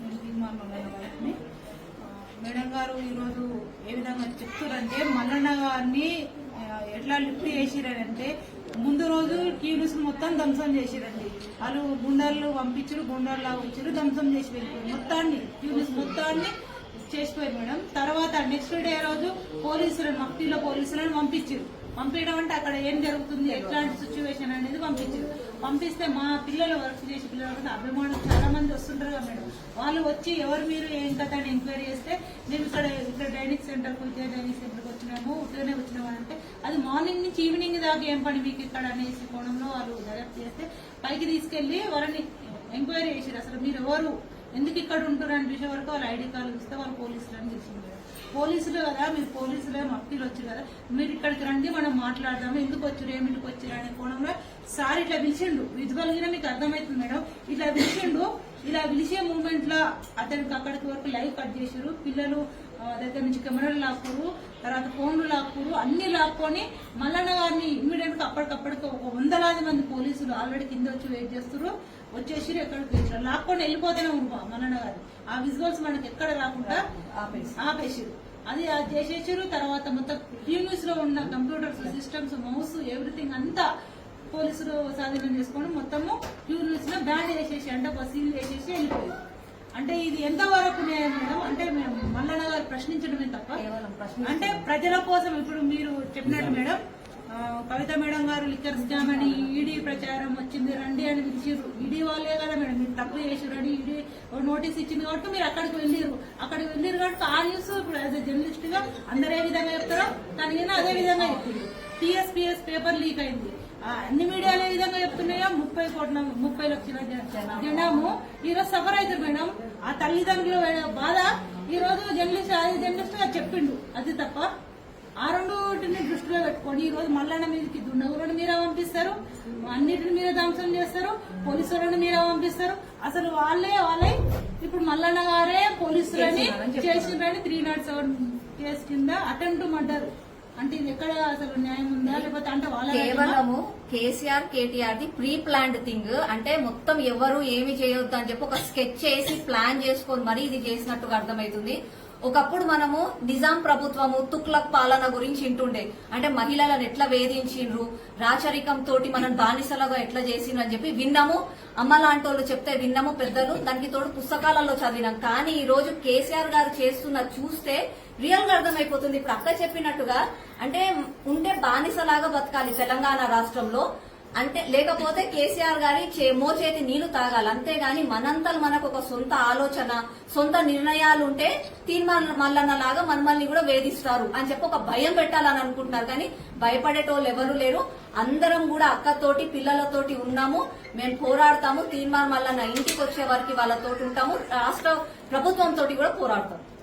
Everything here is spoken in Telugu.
మల్లన్న గారిని మేడం గారు ఈరోజు ఏ విధంగా చెప్తారంటే మల్లన్న గారిని ఎట్లా లిఫ్ట్ చేసిరంటే ముందు రోజు టీవీస్ మొత్తం ధ్వంసం చేసిరండి వాళ్ళు గుండాలు పంపించారు గుండాలు వచ్చారు ధ్వంసం చేసి వెళ్ళిపోయారు మొత్తాన్ని టీవీస్ మొత్తాన్ని చేసిపోయారు మేడం. తర్వాత నెక్స్ట్ డే రోజు పోలీసులను మక్తిలో పోలీసులను పంపించారు. పంపించడం అంటే అక్కడ ఏం జరుగుతుంది ఎట్లాంటి సిచ్యువేషన్ అనేది పంపించారు. పంపిస్తే మా పిల్లలు వర్క్ చేసే పిల్లలు కూడా అభిమానులు చాలా మంది వస్తుంటారు కదా మేడం. వాళ్ళు వచ్చి ఎవరు మీరు ఏం కథ అని ఎంక్వైరీ చేస్తే మేము ఇక్కడ ఇక్కడ డైనింగ్ సెంటర్కి విద్యా డైనింగ్ సెంటర్కి వచ్చినాము ఉత్తగానే వచ్చినాము అంటే అది మార్నింగ్ నుంచి ఈవినింగ్ దాకా ఏం పని మీకు ఇక్కడ అనేసి కోణంలో వాళ్ళు దర్యాప్తు చేస్తే పైకి తీసుకెళ్ళి వాళ్ళని ఎంక్వైరీ చేసారు అసలు మీరు ఎవరు? ఎందుకు ఇక్కడ ఉంటారు అనిపించే చూసే వరకు వాళ్ళు ఐడి కార్డు ఇస్తే వాళ్ళు పోలీసులు అని తెలిసింది పోలీసులు కదా మీరు పోలీసులే మఫీలు వచ్చారు కదా. మీరు ఇక్కడికి రండి మనం మాట్లాడదాము. ఎందుకు వచ్చారు ఏమిటికి వచ్చారు అనే కోణంలో సార్ ఇట్లా పిలిచిండు. విజువల్గా మీకు అర్థమవుతుంది మేడం. ఇట్లా పిలిచిండు ఇలా పిలిచే మూమెంట్లో అతనికి అక్కడికి వరకు లైవ్ కట్ చేసారు పిల్లలు దగ్గర నుంచి కెమెరాలు లాక్కురు తర్వాత ఫోన్లు లాక్కురు అన్ని లాక్కొని మల్లన్న గారిని ఇమ్మీడియట్గా అప్పటికప్పటికి ఒక వందలాది మంది పోలీసులు ఆల్రెడీ కింద వచ్చి వెయిట్ చేస్తారు వచ్చేసి ఎక్కడికి వచ్చారు లాక్కొని వెళ్ళిపోతూనే ఉంటాం మల్లన్న గారి. ఆ విజువల్స్ మనకి ఎక్కడ రాకుండా ఆపేసారు అది అది చేసేసారు తర్వాత మొత్తం న్యూస్లో ఉన్న కంప్యూటర్స్ సిస్టమ్స్ మౌస్ ఎవ్రీథింగ్ అంతా పోలీసులు స్వాధీనం చేసుకొని మొత్తము న్యూస్లో బ్యాన్ చేసేసి అంటే ఒక సీల్ చేసేసి వెళ్ళిపోయారు అంటే ఇది ఎంత వరకు న్యాయం మేడం? అంటే మేము మల్లన్న గారు ప్రశ్నించడమే తప్ప. కేవలం ప్రశ్న అంటే ప్రజల కోసం ఇప్పుడు మీరు చెప్పినట్టు మేడం కవిత మేడం గారు లిక్కర్ స్కామ్ అని ఈడీ ప్రచారం వచ్చింది రండి అని పిలిచిర్రు. ఈడీ వాళ్ళే కదా మేడం మీరు తప్పు చేసిర్రు అని ఈడీ నోటీస్ ఇచ్చింది కాబట్టి మీరు అక్కడికి వెళ్ళిర్రు. అక్కడికి వెళ్ళిర్రు కాబట్టి ఆ న్యూస్ ఇప్పుడు యాజ్ జర్నలిస్ట్గా అందరు ఏ విధంగా చెప్తారో? దానికైనా అదే విధంగా చెప్పింది టీఎస్పీఎస్ పేపర్ లీక్ అయింది. అన్ని మీడియాలు ఏ విధంగా చెప్తున్నాయో ముప్పై కోట్ల ముప్పై లక్షల జ- జనాము ఈ రోజు సఫర్ అవుతారు మేడం ఆ తల్లిదండ్రుల బాధ ఈ రోజు జర్నలిస్ట్ అది జర్నలిస్ట్గా చెప్పిండు. అది తప్ప ఆ రెండుటిని దృష్టిలో పెట్టుకొని ఈ రోజు మల్లన్న మీదకి దుండగులను మీరే పంపిస్తారు అన్నిటిని మీరే ధ్వంసం చేస్తారు పోలీసులను మీరే పంపిస్తారు. అసలు వాళ్ళే వాళ్ళే ఇప్పుడు మల్లన్న గారే పోలీసులని చేసిండ్రని త్రీ నాట్ సెవెన్ కేసు కింద అటెంప్ట్ మర్డర్ అంటే ఇది ఎక్కడ అసలు న్యాయం ఉందా? లేకపోతే అంటే వాళ్ళ కేవలము KCR KTR the pre planned thing అంటే మొత్తం ఎవరు ఏమి చేయొద్దు అని చెప్పి ఒక స్కెచ్ చేసి ప్లాన్ చేసుకొని మరీ ఇది చేసినట్టుగా అర్థమవుతుంది. ఒకప్పుడు మనము నిజాం ప్రభుత్వము తుక్లక్ పాలన గురించి వింటుండే. అంటే మహిళలను ఎట్లా వేధించిండ్రు? రాచరికం తోటి మనం బానిసలుగా ఎట్లా చేసిండ్రు అని చెప్పి విన్నాము. అమ్మ లాంటి వాళ్ళు చెప్తే విన్నాము పెద్దలు. దానికి తోడు పుస్తకాలలో చదివినాం. కానీ ఈ రోజు కేసీఆర్ గారు చేస్తున్న చూస్తే రియల్గా అర్థమైపోతుంది. ఇప్పుడు అక్క చెప్పినట్టుగా అంటే ఉండే బానిసలాగా బతకాలి తెలంగాణ రాష్ట్రంలో. అంటే లేకపోతే కేసీఆర్ గారి చే- మోచేతి నీళ్ళు తాగాలి. అంతేగాని మనంతలు మనకు ఒక సొంత ఆలోచన సొంత నిర్ణయాలు ఉంటే తీర్మాన మల్లన్న లాగా మనమల్ని కూడా వేధిస్తారు అని చెప్పి ఒక భయం పెట్టాలని అనుకుంటున్నారు. కానీ భయపడేటోళ్ళు ఎవరు లేరు. అందరం కూడా అక్కతోటి పిల్లలతోటి ఉన్నాము. మేము పోరాడతాము. తీర్మాన మల్లన్న ఇంటికి వచ్చే వారికి వాళ్ళతోటి ఉంటాము. రాష్ట్ర ప్రభుత్వం తోటి కూడా పోరాడతాము.